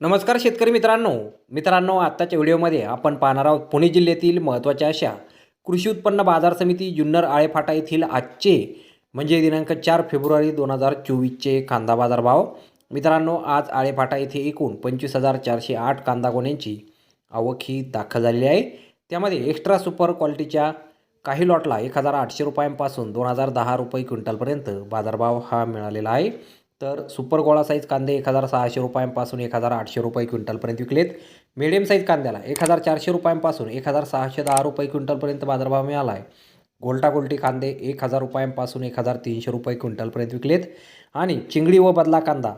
नमस्कार शेतकरी मित्रांनो. मित्रांनो आत्ताच्या व्हिडिओमध्ये आपण पाहणार आहोत पुणे जिल्ह्यातील महत्त्वाच्या अशा कृषी उत्पन्न बाजार समिती जुन्नर आळेफाटा येथील आजचे म्हणजे दिनांक चार फेब्रुवारी दोन हजार चोवीसचे कांदा बाजार भाव मित्रांनो आज आळेफाटा येथे एकूण पंचवीस हजार चारशे आठ कांदा गोण्यांची आवक ही दाखल झालेली आहे. त्यामध्ये एक्स्ट्रा सुपर क्वालिटीच्या काही लॉटला एक हजार आठशे रुपयांपासून दोन हजार दहा रुपये क्विंटलपर्यंत बाजारभाव हा मिळालेला आहे. तर सुपर गोळा साईज कांदे एक हजार सहाशे रुपयांपासून एक हजार आठशे रुपये क्विंटलपर्यंत विकलेत. मिडियम साईज कांद्याला एक हजार चारशे रुपयांपासून एक हजार सहाशे दहा रुपये क्विंटलपर्यंत बाजारभाव मिळाला आहे गोल्टा गोलटी कांदे एक हजार रुपयांपासून एक हजार तीनशे रुपये क्विंटलपर्यंत विकलेत. आणि चिंगडी व बदला कांदा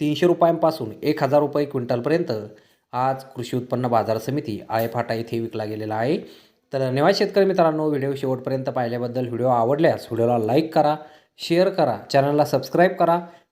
तीनशे रुपयांपासून एक हजार रुपये क्विंटलपर्यंत आज कृषी उत्पन्न बाजार समिती आळेफाटा येथे विकला गेलेला आहे. तर धन्यवाद शेतकरी मित्रांनो व्हिडिओ शेवटपर्यंत पाहिल्याबद्दल व्हिडिओ आवडल्यास व्हिडिओला लाईक करा शेअर करा चॅनलला सबस्क्राईब करा.